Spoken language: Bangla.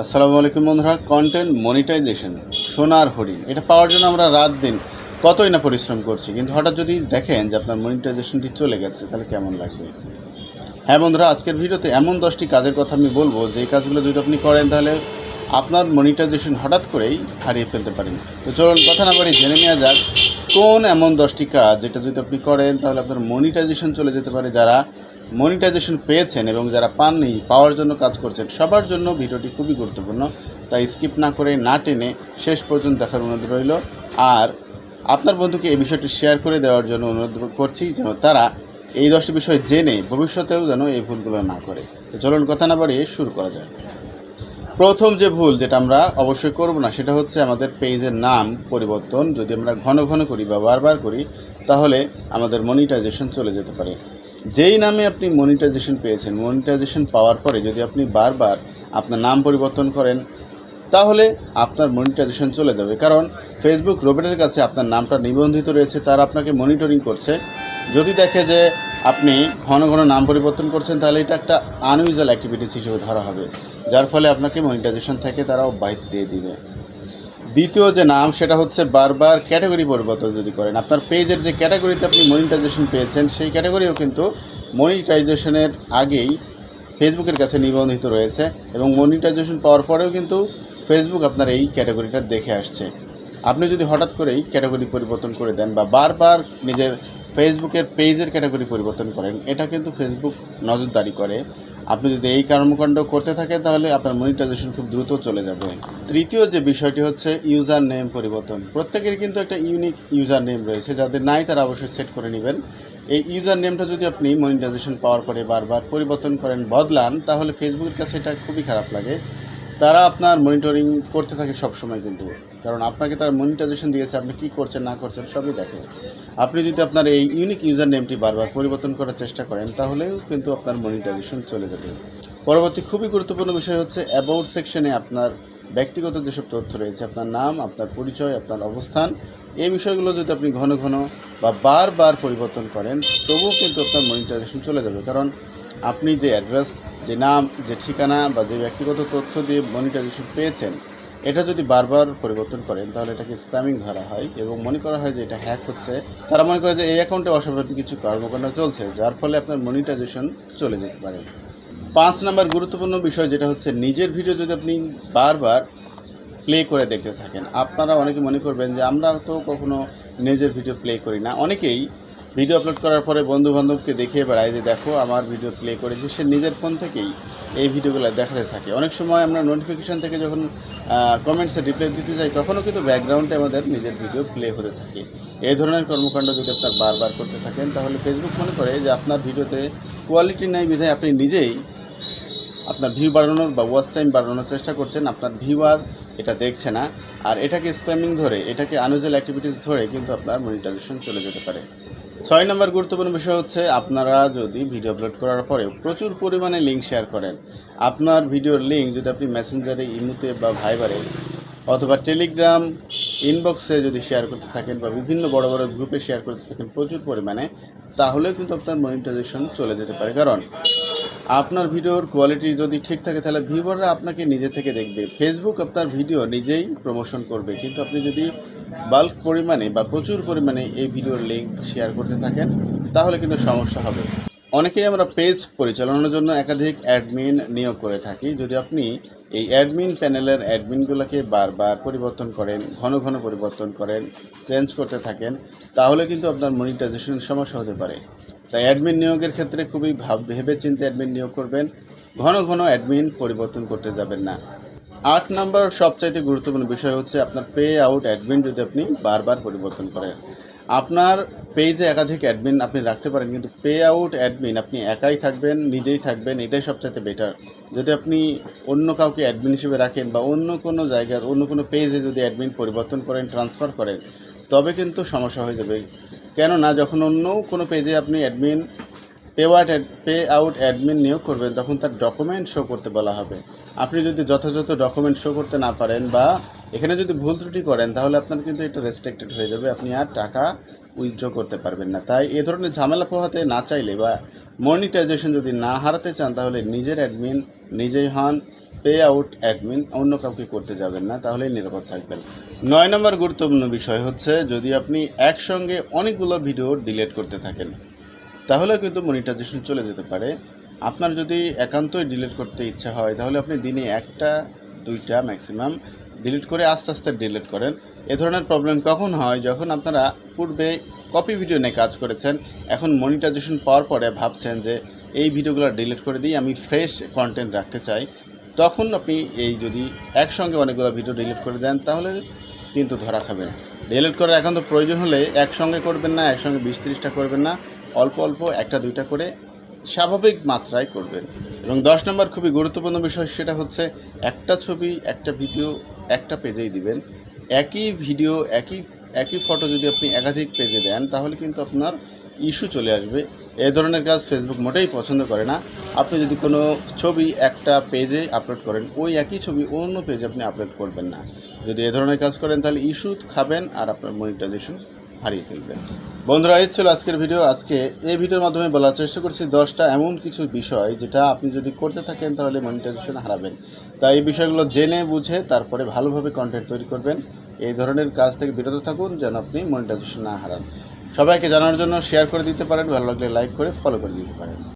আসসালামু আলাইকুম বন্ধুরা কন্টেন্ট মনিটাইজেশন সোনার হরিণ, এটা পাওয়ার জন্য আমরা রাত দিন কতই না পরিশ্রম করছি, কিন্তু হঠাৎ যদি দেখেন যে আপনার মনিটাইজেশনটি চলে গেছে, তাহলে কেমন লাগবে? হ্যাঁ বন্ধুরা, আজকের ভিডিওতে এমন দশটি কাজের কথা আমি বলব যে কাজগুলো যদি আপনি করেন, তাহলে আপনার মনিটাইজেশন হঠাৎ করেই হারিয়ে ফেলতে পারেন। তো চলুন, কথা না বাড়ি জেনে নেওয়া যাক কোন এমন দশটি কাজ যেটা যদি আপনি করেন, তাহলে আপনার মনিটাইজেশন চলে যেতে পারে। যারা মনিটাইজেশন পেয়েছেন এবং যারা পাননি, পাওয়ার জন্য কাজ করছেন, সবার জন্য ভিডিওটি খুবই গুরুত্বপূর্ণ। তাই স্কিপ না করে, না টেনে শেষ পর্যন্ত দেখার অনুরোধ রইল। আর আপনার বন্ধুকে এই বিষয়টি শেয়ার করে দেওয়ার জন্য অনুরোধ করছি যেন তারা এই দশটি বিষয় জেনে ভবিষ্যতেও যেন এই ভুলগুলো না করে। চলুন কথা না বাড়িয়ে শুরু করা যায় প্রথম যে ভুল যেটা আমরা অবশ্যই করব না, সেটা হচ্ছে আমাদের পেজের নাম পরিবর্তন। যদি আমরা ঘন ঘন করি বা বারবার করি, তাহলে আমাদের মনিটাইজেশন চলে যেতে পারে। যেই নামে আপনি মনিটাইজেশন পেয়েছেন মনিটাইজেশন পাওয়ার পরে যদি আপনি বারবার আপনার নাম পরিবর্তন করেন, তাহলে আপনার মনিটাইজেশন চলে যাবে। কারণ ফেসবুক রোবটের কাছে আপনার নামটা নিবন্ধিত রয়েছে, তারা আপনাকে মনিটরিং করছে। যদি দেখে যে আপনি ঘন ঘন নাম পরিবর্তন করছেন, তাহলে এটা একটা আনইউজুয়াল অ্যাক্টিভিটিস হিসেবে ধরা হবে। যার ফলে আপনাকে মনিটাইজেশন থেকে তারা অব্যাহত দিয়ে দিবে। দ্বিতীয় যে নাম, সেটা হচ্ছে বারবার ক্যাটাগরি পরিবর্তন যদি করেন। আপনার পেজের যে ক্যাটাগরিতে আপনি মনিটাইজেশন পেয়েছেন, সেই ক্যাটাগরিও কিন্তু মনিটাইজেশনের আগেই ফেসবুকের কাছে নিবন্ধিত রয়েছে এবং মনিটাইজেশন পাওয়ার পরেও কিন্তু ফেসবুক আপনার এই ক্যাটাগরিটা দেখে আসছে। আপনি যদি হঠাৎ করেই ক্যাটাগরি পরিবর্তন করে দেন বা বারবার নিজের ফেসবুকের পেজের ক্যাটাগরি পরিবর্তন করেন, এটা কিন্তু ফেসবুক নজরদারি করে। আপনি যদি এই কর্মকাণ্ড করতে থাকেন, তাহলে আপনার মনিটাইজেশন খুব দ্রুত চলে যাবে। তৃতীয় যে বিষয়টি হচ্ছে ইউজার নেম পরিবর্তন। প্রত্যেকের কিন্তু একটা ইউনিক ইউজার নেম রয়েছে, যাদের নাই তারা অবশ্যই সেট করে নেবেন। এই ইউজার নেমটা যদি আপনি মনিটাইজেশন পাওয়ার পরে বারবার পরিবর্তন করেন, বদলান, তাহলে ফেসবুকের কাছে এটা খুবই খারাপ লাগে। তারা আপনার মনিটরিং করতে থাকে সবসময় কিন্তু। কারণ আপনাকে তারা মনিটাইজেশন দিয়েছে, আপনি কী করছেন, না করছেন, সবই দেখে। আপনি যদি আপনার এই ইউনিক ইউজার নেমটি বারবার পরিবর্তন করার চেষ্টা করেন, তাহলেও কিন্তু আপনার মনিটাইজেশন চলে যাবে। পরবর্তী খুবই গুরুত্বপূর্ণ বিষয় হচ্ছে অ্যাবাউট সেকশনে আপনার ব্যক্তিগত যেসব তথ্য রয়েছে, আপনার নাম, আপনার পরিচয়, আপনার অবস্থান, এই বিষয়গুলো যদি আপনি ঘন ঘন বা বারবার পরিবর্তন করেন, তবুও কিন্তু আপনার মনিটাইজেশন চলে যাবে। কারণ আপনি যে অ্যাড্রেস যে নাম, যে ঠিকানা বা যে ব্যক্তিগত তথ্য দিয়ে মনিটাইজেশন পেয়েছেন এটা যদি বারবার পরিবর্তন করেন, তাহলে এটাকে স্প্যামিং ধরা হয় এবং মনে করা হয় যে এটা হ্যাক হচ্ছে। তারা মনে করে যে এই অ্যাকাউন্টে অস্বাভাবিক কিছু কর্মকাণ্ড চলছে, যার ফলে আপনার মনিটাইজেশন চলে যেতে পারে। পাঁচ নাম্বার গুরুত্বপূর্ণ বিষয় যেটা হচ্ছে, নিজের ভিডিও যদি আপনি বারবার প্লে করে দেখতে থাকেন, আপনারা অনেকে মনে করবেন যে আমরা তো কখনো নিজের ভিডিও প্লে করি না। অনেকেই ভিডিও আপলোড করার পরে বন্ধু বান্ধবকে দেখিয়ে বেড়ায় যে দেখো, আমার ভিডিও প্লে করেছি। সে নিজের ফোন থেকেই এই ভিডিওগুলো দেখাতে থাকে। অনেক সময় আমরা নোটিফিকেশান থেকে যখন কমেন্টসে রিপ্লাই দিতে যাই, তখনও কিন্তু ব্যাকগ্রাউন্ডে আমাদের নিজের ভিডিও প্লে হতে থাকে। এই ধরনের কর্মকাণ্ড যদি আপনার বারবার করতে থাকেন, তাহলে ফেসবুক মনে করে যে আপনার ভিডিওতে কোয়ালিটি নাই বিধায় আপনি নিজেই আপনার ভিউ বাড়ানোর বা ওয়াচ টাইম বাড়ানোর চেষ্টা করছেন। আপনার ভিউয়ার এটা দেখছে না। আর এটাকে স্প্যামিং ধরে, এটাকে আনুজাল অ্যাক্টিভিটিস ধরে কিন্তু আপনার মনিটাইজেশন চলে যেতে পারে। ছয় নম্বর গুরুত্বপূর্ণ বিষয় হচ্ছে, আপনারা যদি ভিডিও আপলোড করার পরে প্রচুর পরিমাণে লিঙ্ক শেয়ার করেন। আপনার ভিডিওর লিঙ্ক যদি আপনি মেসেঞ্জারে ইমুতে বা ভাইবারে অথবা টেলিগ্রাম ইনবক্সে যদি শেয়ার করতে থাকেন বা বিভিন্ন বড় বড় গ্রুপে শেয়ার করতে থাকেন প্রচুর পরিমাণে তাহলে কিন্তু আপনার মনিটাইজেশন চলে যেতে পারে। কারণ আপনার ভিডিওর কোয়ালিটি যদি ঠিক থাকে, তাহলে ভিউয়াররা আপনাকে নিজে থেকে দেখবে। ফেসবুক আপনার ভিডিও নিজেই প্রমোশন করবে। কিন্তু আপনি যদি বাল্ক পরিমাণে বা প্রচুর পরিমাণে এই ভিডিওর লিঙ্ক শেয়ার করতে থাকেন, তাহলে কিন্তু সমস্যা হবে। অনেকেই আমরা পেজ পরিচালনার জন্য একাধিক অ্যাডমিন নিয়োগ করে থাকি। যদি আপনি এই অ্যাডমিন প্যানেলের অ্যাডমিনগুলোকে বারবার পরিবর্তন করেন, ঘন ঘন পরিবর্তন করেন চেঞ্জ করতে থাকেন, তাহলে কিন্তু আপনার মনিটাইজেশন সমস্যা হতে পারে। তাই অ্যাডমিন নিয়োগের ক্ষেত্রে খুবই ভাব ভেবে চিন্তে অ্যাডমিন নিয়োগ করবেন। ঘন ঘন অ্যাডমিন পরিবর্তন করতে যাবেন না। আট নম্বর সবচাইতে গুরুত্বপূর্ণ বিষয় হচ্ছে আপনার পে আউট অ্যাডমিন যদি আপনি বারবার পরিবর্তন করেন। আপনার পেজে একাধিক অ্যাডমিন আপনি রাখতে পারেন, কিন্তু পে আউট অ্যাডমিন আপনি একাই থাকবেন, নিজেই থাকবেন, এটাই সবচাইতে বেটার যদি আপনি অন্য কাউকে অ্যাডমিন হিসেবে রাখেন বা অন্য কোনো জায়গার, অন্য কোনো পেজে যদি অ্যাডমিন পরিবর্তন করেন ট্রান্সফার করেন, তবে কিন্তু সমস্যা হয়ে যাবে। কেননা যখন অন্য কোনো পেজে আপনি admin pay out pay out admin নিয়োগ করবেন, তখন তার ডকুমেন্ট শো করতে বলা হবে। আপনি যদি যথাযথ ডকুমেন্ট শো করতে না পারেন বা এখানে যদি ভুল ত্রুটি করেন, তাহলে আপনার কিন্তু এটা রেস্ট্রিক্টেড হয়ে যাবে। আপনি আর টাকা উইথড্র করতে পারবেন না। তাই এ ধরনের ঝামেলা পোহাতে না চাইলে বা মনিটাইজেশন যদি না হারাতে চান, তাহলে নিজের অ্যাডমিন নিজেই হন। পে আউট অ্যাডমিন, অন্য কাউকে করতে যাবেন না, তাহলেই নিরাপদ থাকবেন। নয় নম্বর গুরুত্বপূর্ণ বিষয় হচ্ছে, যদি আপনি একসঙ্গে অনেকগুলো ভিডিও ডিলিট করতে থাকেন তাহলে কিন্তু মনিটাইজেশন চলে যেতে পারে। আপনার যদি একান্তই ডিলিট করতে ইচ্ছা হয়, তাহলে আপনি দিনে একটা, দুইটা ম্যাক্সিমাম ডিলিট করে আস্তে আস্তে ডিলিট করেন। এ ধরনের প্রবলেম কখন হয়? যখন আপনারা পূর্বে কপি ভিডিও নিয়ে কাজ করেছেন, এখন মনিটাইজেশন পাওয়ার পরে ভাবছেন যে, এই ভিডিওগুলো ডিলিট করে দিই, আমি ফ্রেশ কন্টেন্ট রাখতে চাই। তখন আপনি এই যদি একসঙ্গে অনেকগুলো ভিডিও ডিলিট করে দেন, তাহলে কিন্তু ধরা খাবেন ডিলিট করার এখন তো প্রয়োজন হলে একসঙ্গে করবেন না, একসঙ্গে বিশ ত্রিশটা করবেন না, অল্প অল্প একটা দুইটা করে স্বাভাবিক মাত্রায় করবেন। এবং দশ নম্বর খুবই গুরুত্বপূর্ণ বিষয় সেটা হচ্ছে একটা ছবি, একটা ভিডিও একটা পেজেই দিবেন। একই ভিডিও একই একই ফটো যদি আপনি একাধিক পেজে দেন, তাহলে কিন্তু আপনার ইস্যু চলে আসবে। এ ধরনের কাজ ফেসবুক মোটেই পছন্দ করে না। আপনি যদি কোনো ছবি একটা পেজে আপলোড করেন, ওই একই ছবি অন্য পেজে আপনি আপলোড করবেন না। যদি এ ধরনের কাজ করেন, তাহলে ইস্যু খাবেন আর আপনার মনিটাইজেশন হারিয়ে ফেলবেন। বন্ধুরা, এই ছিল আজকের ভিডিও আজকে এই ভিডিওর মাধ্যমে বলার চেষ্টা করছি দশটা এমন কিছু বিষয় যেটা আপনি যদি করতে থাকেন, তাহলে মনিটাইজেশন হারাবেন। তাই এই বিষয়গুলো জেনে, বুঝে, তারপরে ভালোভাবে কন্টেন্ট তৈরি করবেন। এই ধরনের কাজ থেকে বিরত থাকুন, যেন আপনি মনিটাইজেশন না হারান। সবাইকে জানার জন্য শেয়ার করে দিতে পারেন, ভালো লাগলে লাইক করে ফলো করে দিতে পারেন।